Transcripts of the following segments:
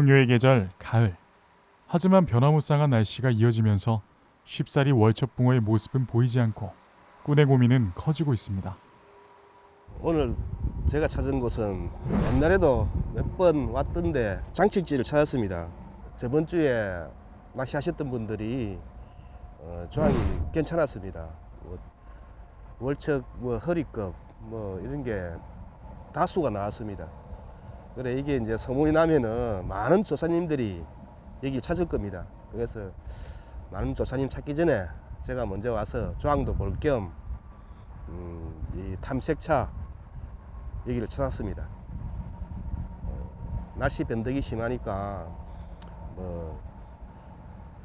풍요의 계절 가을. 하지만 변화무쌍한 날씨가 이어지면서 쉽사리 월척붕어의 모습은 보이지 않고 꾼의 고민은 커지고 있습니다. 오늘 제가 찾은 곳은 옛날에도 몇 번 왔던데 장식지를 찾았습니다. 저번 주에 낚시하셨던 분들이 어, 조항이 괜찮았습니다. 뭐 월척, 뭐 허리급, 뭐 이런 게 다수가 나왔습니다. 그래 이게 이제 소문이 나면은 많은 조사님들이 여기 찾을 겁니다. 그래서 많은 조사님 찾기 전에 제가 먼저 와서 조항도 볼겸 음, 이 탐색차 여기를 찾았습니다. 어, 날씨 변덕이 심하니까 뭐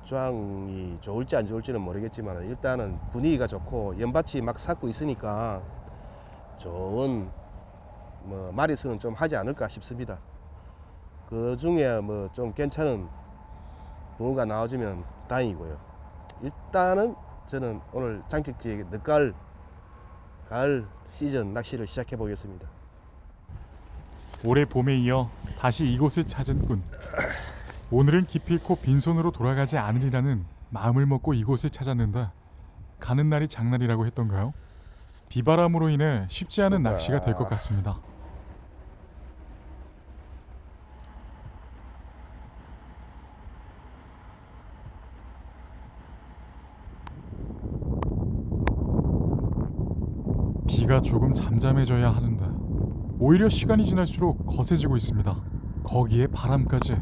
조항이 좋을지 안 좋을지는 모르겠지만 일단은 분위기가 좋고 연밭이 막 삭고 있으니까 좋은 뭐 마리수는 좀 하지 않을까 싶습니다. 그 중에 뭐 좀 괜찮은 붕어가 나와주면 다행이고요. 일단은 저는 오늘 장식지 늦가을 가을 시즌 낚시를 시작해 보겠습니다. 올해 봄에 이어 다시 이곳을 찾은 꾼. 오늘은 기필코 빈손으로 돌아가지 않으리라는 마음을 먹고 이곳을 찾았는데 가는 날이 장날이라고 했던가요? 비바람으로 인해 쉽지 않은 낚시가 될 것 같습니다. 비가 조금 잠잠해져야 하는데 오히려 시간이 지날수록 거세지고 있습니다. 거기에 바람까지.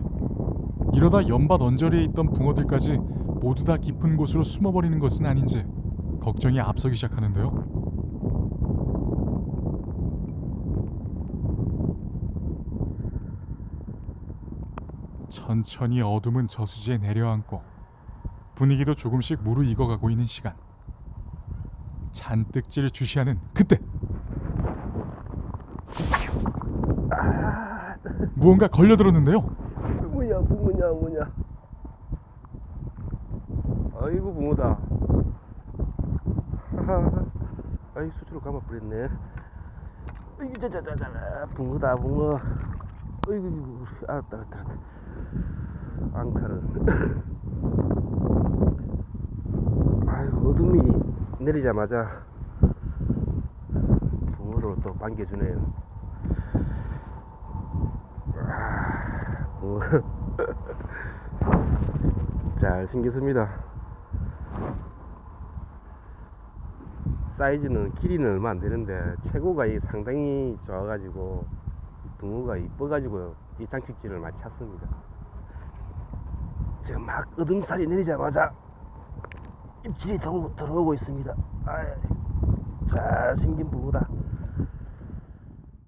이러다 연밭 언저리에 있던 붕어들까지 모두 다 깊은 곳으로 숨어버리는 것은 아닌지 걱정이 앞서기 시작하는데요. 천천히 어둠은 저수지에 내려앉고 분위기도 조금씩 무르익어가고 있는 시간. 잔뜩 찌를 주시하는 그때. 무언가 걸려들었는데요. 붕어냐 붕어냐 뭐냐. 아이고 붕어다. 아이 수치로 감아버렸네. 아이고 자자자자 붕어다 붕어 아이고. 알았다 알았다 알았다. 앙탈은. 아유 어둠이 내리자마자 붕어로 또 반겨주네요 붕어 잘 생겼습니다. 사이즈는 길이는 얼마 안 되는데 최고가 이 상당히 좋아가지고 붕어가 이뻐가지고 이 장식지를 많이 찾습니다. 지금 막 어둠살이 내리자마자 입질이 들어, 들어오고 있습니다. 아이, 잘 생긴 붕어다.